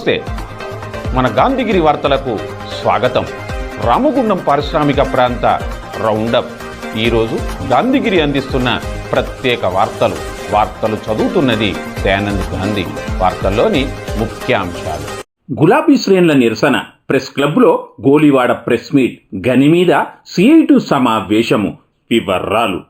నమస్తే. మన గాంధీగిరి వార్తలకు స్వాగతం. రామగుండం పారిశ్రామిక ప్రాంత రౌండప్. ఈరోజు గాంధీగిరి అందిస్తున్న ప్రత్యేక వార్తలు. వార్తలు చదువుతున్నది దయానంద్ గాంధీ. వార్తల్లోని ముఖ్యాంశాలు. గులాబీ శ్రేణుల నిరసన. ప్రెస్ క్లబ్లో గోలివాడ ప్రెస్ మీట్. గని మీద సిఐటు సమావేశము. వివరాలు.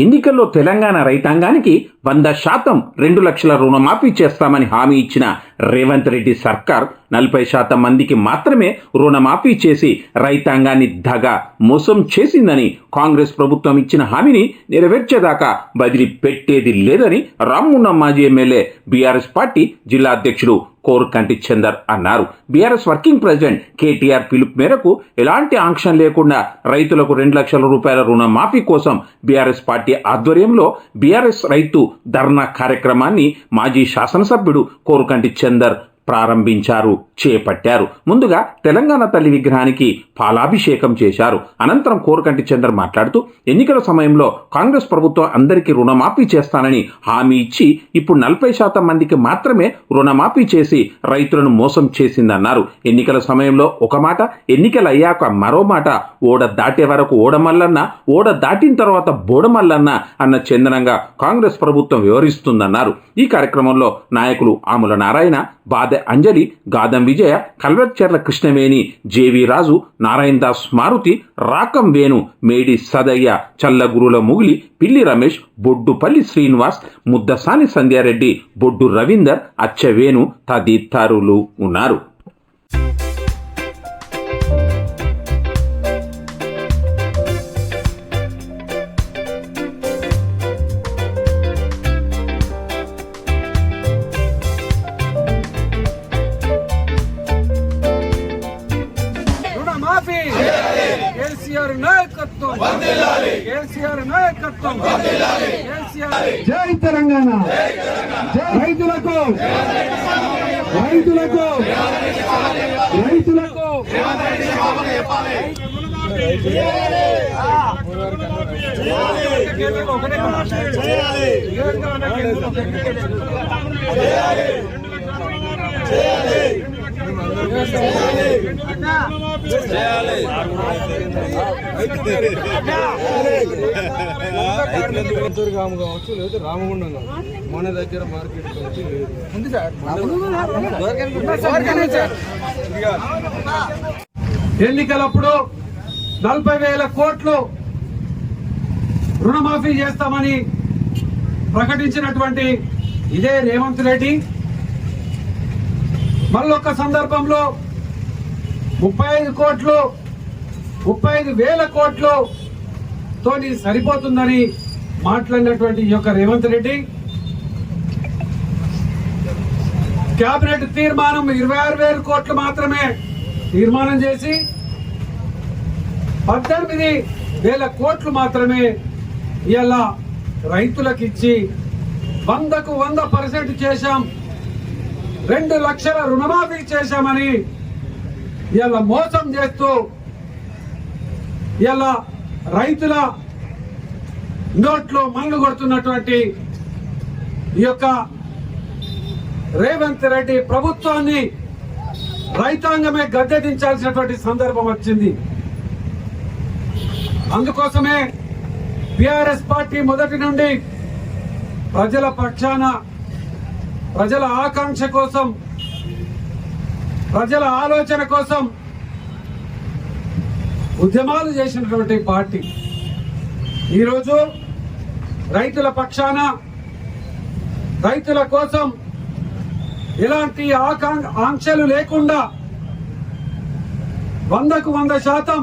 ఎన్నికల్లో తెలంగాణ రైతాంగానికి వంద శాతం రెండు లక్షల రుణమాఫీ చేస్తామని హామీ ఇచ్చిన రేవంత్ రెడ్డి సర్కార్ నలభై శాతం మందికి మాత్రమే రుణమాఫీ చేసి రైతాంగాన్ని దగా మోసం చేసిందని కాంగ్రెస్ ప్రభుత్వం ఇచ్చిన హామీని నెరవేర్చేదాకా బదిలీ పెట్టేది లేదని రామ్మున్న మాజీ ఎమ్మెల్యే బీఆర్ఎస్ పార్టీ జిల్లా అధ్యక్షుడు కోరుకంటి చందర్ అన్నారు. బీఆర్ఎస్ వర్కింగ్ ప్రెసిడెంట్ కేటీఆర్ పిలుపు మేరకు ఎలాంటి ఆంక్షన్ లేకుండా రైతులకు రెండు లక్షల రూపాయల రుణమాఫీ కోసం బీఆర్ఎస్ పార్టీ ఆధ్వర్యంలో బీఆర్ఎస్ రైతు ధర్నా కార్యక్రమాన్ని మాజీ శాసనసభ్యుడు కోరుకంటి చందర్ ప్రారంభించారు చేపట్టారు. ముందుగా తెలంగాణ తల్లి విగ్రహానికి పాలాభిషేకం చేశారు. అనంతరం కోరకంటి చంద్ర మాట్లాడుతూ ఎన్నికల సమయంలో కాంగ్రెస్ ప్రభుత్వం అందరికీ రుణమాఫీ చేస్తానని హామీ ఇచ్చి ఇప్పుడు నలభై శాతం మందికి మాత్రమే రుణమాఫీ చేసి రైతులను మోసం చేసిందన్నారు. ఎన్నికల సమయంలో ఒక మాట ఎన్నికలు అయ్యాక మరో మాట ఓడ దాటే వరకు ఓడమల్లన్న ఓడ దాటిన తర్వాత బోడమల్లన్న అన్న చందనంగా కాంగ్రెస్ ప్రభుత్వం వివరిస్తుందన్నారు ఈ కార్యక్రమంలో నాయకులు ఆముల నారాయణ బాధ అంజలి గాదం విజయ కల్వెట్చెర్ల కృష్ణవేణి జేవి రాజు నారాయణ దాస్ మారుతి రాకం వేణు మేడి సదయ్య చల్లగురుల ముగిలి పిల్లి రమేష్ బొడ్డుపల్లి శ్రీనివాస్ ముద్దసాని సంధ్యారెడ్డి బొడ్డు రవీందర్ అచ్చవేణు తదితరులు ఉన్నారు. రుణమాఫీ కేసీఆర్ నాయకత్వం. కేసీఆర్ నాయకత్వం. కేసీఆర్ జై తెలంగాణ. రైతులకు. రైతులకు. రైతులకు. ఒకటే రాము కావచ్చు లేదా రామగుండం కావచ్చు మన దగ్గర మార్కెట్ కావచ్చు ఉంది సార్ ఎన్నికలప్పుడు నలభై వేల కోట్లు రుణమాఫీ చేస్తామని ప్రకటించినటువంటి ఇదే రేవంత్ రెడ్డి. మళ్ళొక్క సందర్భంలో ముప్పై ఐదు కోట్లు ముప్పై ఐదు వేల కోట్లు తోని సరిపోతుందని మాట్లాడినటువంటి ఈ యొక్క రేవంత్ రెడ్డి. కేబినెట్ తీర్మానం ఇరవై ఆరు వేల కోట్లు మాత్రమే తీర్మానం చేసి పద్దెనిమిది వేల కోట్లు మాత్రమే ఇలా రైతులకు ఇచ్చి వందకు వంద పర్సెంట్ చేశాం. రెండు లక్షల రుణమాఫీ చేశామని ఇలా మోసం చేస్తూ ఇలా రైతుల నోట్లో మన్ను కొడుతున్నటువంటి ఈ యొక్క రేవంత్ రెడ్డి ప్రభుత్వాన్ని రైతాంగమే గద్దెదించాల్సినటువంటి సందర్భం వచ్చింది. అందుకోసమే బీఆర్ఎస్ పార్టీ మొదటి నుండి ప్రజల పక్షాన ప్రజల ఆకాంక్ష కోసం ప్రజల ఆలోచన కోసం ఉద్యమాలు చేసినటువంటి పార్టీ. ఈరోజు రైతుల పక్షాన రైతుల కోసం ఎలాంటి ఆకాంక్ష ఆంక్షలు లేకుండా వందకు వంద శాతం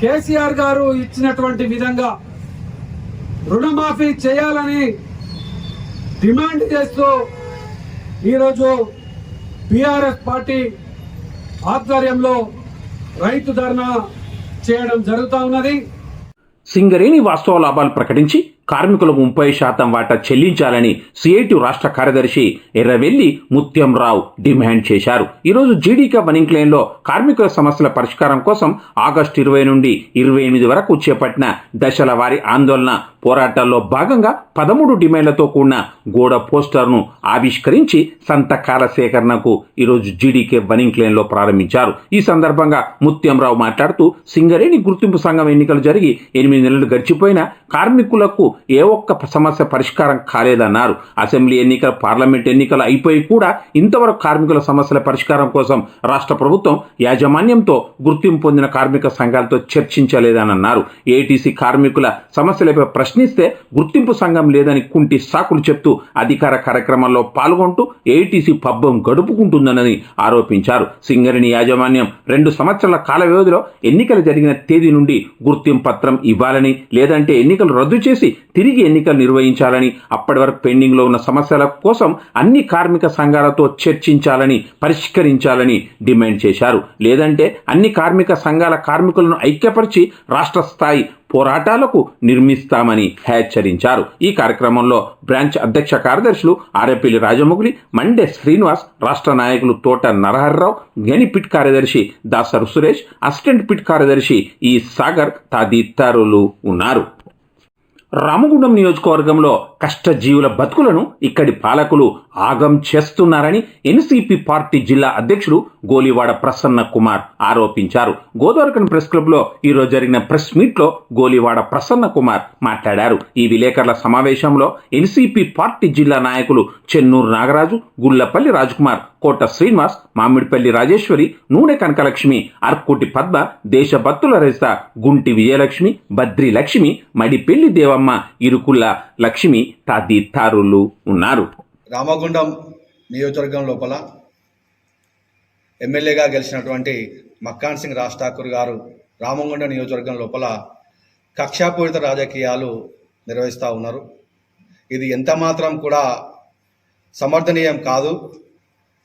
కేసీఆర్ గారు ఇచ్చినటువంటి విధంగా రుణమాఫీ చేయాలని డిమాండ్ చేస్తూ ఈరోజు బీఆర్ఎస్ పార్టీ ఆధ్వర్యంలో రైతు ధర్నా చేయడం జరుగుతూ ఉన్నది. సింగరేణి వాస్తవ లాభాలు ప్రకటించి కార్మికులకు ముప్పై శాతం వాటా చెల్లించాలని సిఐటి రాష్ట్ర కార్యదర్శి ఎర్రవెల్లి ముత్యంరావు డిమాండ్ చేశారు. ఈరోజు జీడీకా బనింగ్ కార్మికుల సమస్యల పరిష్కారం కోసం ఆగస్టు ఇరవై నుండి ఇరవై ఎనిమిది వరకు చేపట్టిన దశల వారి ఆందోళన పోరాటాల్లో భాగంగా పదమూడు డిమాండ్లతో కూడిన గోడ పోస్టర్ను ఆవిష్కరించి సంతకాల సేకరణకు ఈరోజు జీడీకే బనింగ్ లైన్లో ప్రారంభించారు. ఈ సందర్భంగా ముత్యంరావు మాట్లాడుతూ సింగరేణి గుర్తింపు సంఘం ఎన్నికలు జరిగి ఎనిమిది నెలలు గడిచిపోయిన కార్మికులకు ఏ ఒక్క సమస్య పరిష్కారం కాలేదన్నారు. అసెంబ్లీ ఎన్నికలు పార్లమెంట్ ఎన్నికలు అయిపోయి కూడా ఇంతవరకు కార్మికుల సమస్యల పరిష్కారం కోసం రాష్ట్ర ప్రభుత్వం యాజమాన్యంతో గుర్తింపు పొందిన కార్మిక సంఘాలతో చర్చించలేదని అన్నారు ఏటీసీ కార్మికుల సమస్యలపై ప్రశ్నిస్తే గుర్తింపు సంఘం లేదని కుంటి సాకులు చెప్తూ అధికార కార్యక్రమంలో పాల్గొంటూ ఏటీసీ పబ్బం గడుపుకుంటుందనని ఆరోపించారు. సింగరేణి యాజమాన్యం రెండు సంవత్సరాల కాల వ్యవధిలో ఎన్నికలు జరిగిన తేదీ నుండి గుర్తింపు పత్రం ఇవ్వాలని లేదంటే ఎన్నికలు రద్దు చేసి తిరిగి ఎన్నికలు నిర్వహించాలని అప్పటి వరకు పెండింగ్లో ఉన్న సమస్యల కోసం అన్ని కార్మిక సంఘాలతో చర్చించాలని పరిష్కరించాలని డిమాండ్ చేశారు. లేదంటే అన్ని కార్మిక సంఘాల కార్మికులను ఐక్యపరిచి రాష్ట్ర స్థాయి పోరాటాలకు నిర్మిస్తామని హెచ్చరించారు. ఈ కార్యక్రమంలో బ్రాంచ్ అధ్యక్ష కార్యదర్శులు ఆర్ఎపిల్లి రాజమౌళి మండే శ్రీనివాస్ రాష్ట్ర నాయకులు తోట నరహర్రావు గని పిట్ కార్యదర్శి దాసరు సురేష్ అసిస్టెంట్ పిట్ కార్యదర్శి ఈ సాగర్ తదితరులు ఉన్నారు. రామగుండం నియోజకవర్గంలో కష్టజీవుల బతుకులను ఇక్కడి పాలకులు ఆగం చేస్తున్నారని ఎన్సీపీ పార్టీ జిల్లా అధ్యక్షుడు గోలివాడ ప్రసన్న కుమార్ ఆరోపించారు. గోదావరికన్ ప్రెస్ క్లబ్లో ఈరోజు జరిగిన ప్రెస్ మీట్లో గోలివాడ ప్రసన్న కుమార్ మాట్లాడారు. ఈ విలేకరుల సమావేశంలో ఎన్సీపీ పార్టీ జిల్లా నాయకులు చెన్నూరు నాగరాజు గుల్లపల్లి రాజ్కుమార్ కోట శ్రీనివాస్ మామిడిపల్లి రాజేశ్వరి నూనె కనకలక్ష్మి అర్కుటి పద్మ దేశభక్తుల రహిత గుంటి విజయలక్ష్మి బద్రి లక్ష్మి మడిపెల్లి దేవమ్మ ఇరుకుల్ల లక్ష్మి తదితరులు ఉన్నారు. రామగుండం నియోజకవర్గం లోపల ఎమ్మెల్యేగా గెలిచినటువంటి మక్కాన్ సింగ్ రాజ్ ఠాకూర్ గారు రామగుండం నియోజకవర్గం లోపల కక్షాపూరిత రాజకీయాలు నిర్వహిస్తూ ఉన్నారు. ఇది ఎంత మాత్రం కూడా సమర్థనీయం కాదు.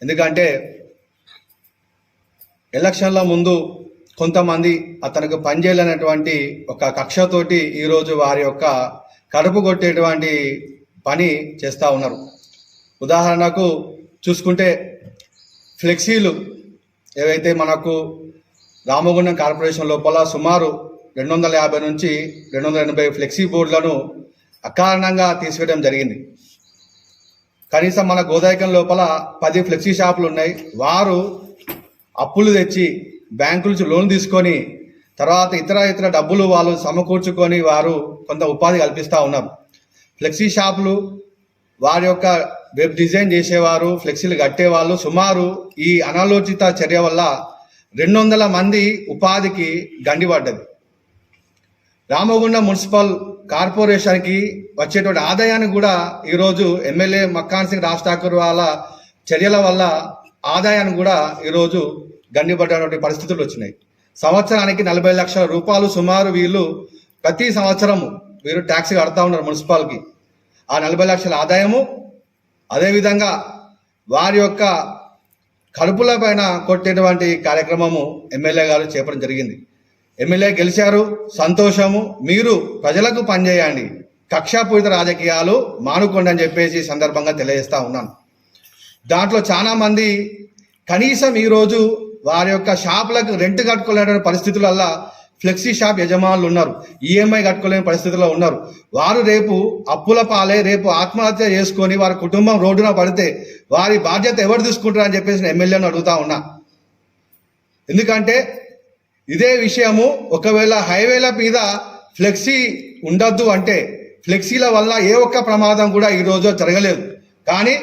ఎందుకంటే ఎలక్షన్ల ముందు కొంతమంది అతనికి పనిచేయలేనటువంటి ఒక కక్షతోటి ఈరోజు వారి యొక్క కడుపు కొట్టేటువంటి పని చేస్తూ ఉన్నారు. ఉదాహరణకు చూసుకుంటే ఫ్లెక్సీలు ఏవైతే మనకు రామగుండం కార్పొరేషన్ లోపల సుమారు రెండు వందల యాభై నుంచి రెండు వందల ఎనభై ఫ్లెక్సీ బోర్డులను అకారణంగా తీసివేయడం జరిగింది. కనీసం మన గోదాయకం లోపల పది ఫ్లెక్సీ షాపులు ఉన్నాయి. వారు అప్పులు తెచ్చి బ్యాంకు నుంచి లోన్ తీసుకొని తర్వాత ఇతర ఇతర డబ్బులు వాళ్ళు సమకూర్చుకొని వారు కొంత ఉపాధి కల్పిస్తూ ఉన్నారు. ఫ్లెక్సీ షాపులు వారి యొక్క వెబ్ డిజైన్ చేసేవారు ఫ్లెక్సీలు కట్టేవాళ్ళు. సుమారు ఈ అనాలోచిత చర్య వల్ల రెండు వందల మంది ఉపాధికి గండిపడ్డది. రామగుండం మున్సిపల్ కార్పొరేషన్కి వచ్చేటువంటి ఆదాయాన్ని కూడా ఈరోజు ఎమ్మెల్యే మక్కాన్ సింగ్ రాజ్ ఠాకూర్ వాళ్ళ చర్యల వల్ల ఆదాయాన్ని కూడా ఈరోజు గండిపడ్డటువంటి పరిస్థితులు వచ్చినాయి. సంవత్సరానికి నలభై లక్షల రూపాయలు సుమారు వీళ్ళు ప్రతి సంవత్సరం వీరు ట్యాక్స్ కడతా ఉన్నారు మున్సిపాల్కి ఆ నలభై లక్షల ఆదాయము అదేవిధంగా వారి యొక్క కడుపుల పైన కొట్టేటువంటి కార్యక్రమము ఎమ్మెల్యే గారు చేపడం జరిగింది. ఎమ్మెల్యే గెలిచారు సంతోషము. మీరు ప్రజలకు పనిచేయండి. కక్షాపూరిత రాజకీయాలు మానుకోండి అని చెప్పేసి సందర్భంగా తెలియజేస్తా ఉన్నాను. దాంట్లో చాలామంది కనీసం ఈరోజు వారి యొక్క షాపులకు రెంట్ కట్టుకోలేని పరిస్థితులల్లా ఫ్లెక్సీ షాప్ యజమానులు ఉన్నారు. ఈఎంఐ కట్టుకోలేని పరిస్థితుల్లో ఉన్నారు. వారు రేపు అప్పుల పాలే రేపు ఆత్మహత్య చేసుకొని వారి కుటుంబం రోడ్డున పడితే వారి బాధ్యత ఎవరు తీసుకుంటారని చెప్పేసి నేను ఎమ్మెల్యేను అడుగుతా ఉన్నా. ఎందుకంటే ఇదే విషయము ఒకవేళ హైవేల మీద ఫ్లెక్సీ ఉండద్దు అంటే ఫ్లెక్సీల వల్ల ఏ ఒక్క ప్రమాదం కూడా ఈరోజు జరగలేదు. కానీ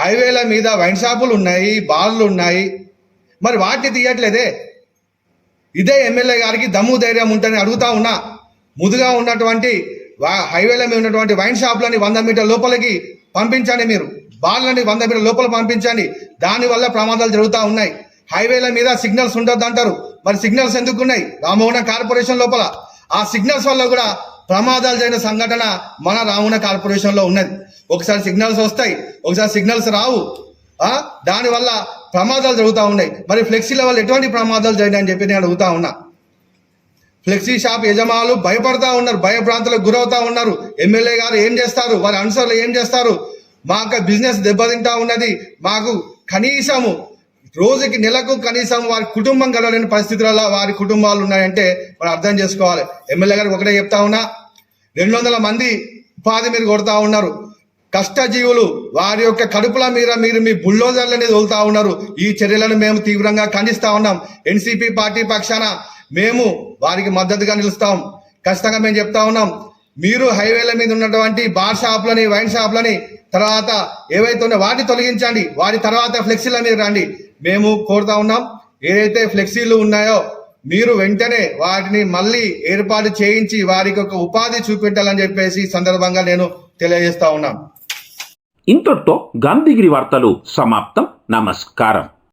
హైవేల మీద వైన్ షాపులు ఉన్నాయి బార్లు ఉన్నాయి. మరి వాటిని తీయట్లేదే? ఇదే ఎమ్మెల్యే గారికి దమ్ము ధైర్యం ఉంటని అడుగుతా ఉన్నా. ముదుగా ఉన్నటువంటి హైవేల మీద ఉన్నటువంటి వైన్ షాపులని వంద మీటర్ లోపలికి పంపించండి మీరు. బార్లని వంద మీటర్ లోపల పంపించండి. దానివల్ల ప్రమాదాలు జరుగుతూ ఉన్నాయి. హైవేల మీద సిగ్నల్స్ ఉండొద్దు అంటారు. మరి సిగ్నల్స్ ఎందుకు ఉన్నాయి రామోహన కార్పొరేషన్ లోపల. ఆ సిగ్నల్స్ వల్ల కూడా ప్రమాదాలు జరిగిన సంఘటన మన రామగుండం కార్పొరేషన్లో ఉన్నది. ఒకసారి సిగ్నల్స్ వస్తాయి ఒకసారి సిగ్నల్స్ రావు. దానివల్ల ప్రమాదాలు జరుగుతూ ఉన్నాయి. మరి ఫ్లెక్సీల వల్ల ఎటువంటి ప్రమాదాలు జరిగినాయని చెప్పి నేను అడుగుతా ఉన్నా. ఫ్లెక్సీ షాప్ యజమానులు భయపడతా ఉన్నారు భయభ్రాంతులకు గురవుతా ఉన్నారు. ఎమ్మెల్యే గారు ఏం చేస్తారు? వారి అనుసరులు ఏం చేస్తారు? మాకు బిజినెస్ దెబ్బతింటా ఉన్నది. మాకు కనీసము రోజుకి నెలకు కనీసం వారి కుటుంబం గడవలేని పరిస్థితులలో వారి కుటుంబాలు ఉన్నాయంటే మనం అర్థం చేసుకోవాలి. ఎమ్మెల్యే గారికి ఒకటే చెప్తా ఉన్నా రెండు వందల మంది ఉపాధి మీరు కొడతా ఉన్నారు. కష్టజీవులు వారి యొక్క కడుపుల మీద మీరు మీ బుల్డోజర్లు అనేది వదులుతా ఉన్నారు. ఈ చర్యలను మేము తీవ్రంగా ఖండిస్తా ఉన్నాం. ఎన్సీపీ పార్టీ పక్షాన మేము వారికి మద్దతుగా నిలుస్తాం. ఖచ్చితంగా మేము చెప్తా ఉన్నాం మీరు హైవేల మీద ఉన్నటువంటి బార్ షాపులని వైన్ షాపులని తర్వాత ఏవైతే ఉన్నాయో వాటిని తొలగించండి. వాటి తర్వాత ఫ్లెక్సీల మీద రండి. మేము కోరుతా ఉన్నాం. ఏదైతే ఫ్లెక్సీలు ఉన్నాయో మీరు వెంటనే వాటిని మళ్ళీ ఏర్పాటు చేయించి వారికి ఒక ఉపాధి చూపెట్టాలని చెప్పేసి సందర్భంగా నేను తెలియజేస్తా ఉన్నాను. ఇంతటితో గాంధీగిరి వార్తలు సమాప్తం. నమస్కారం.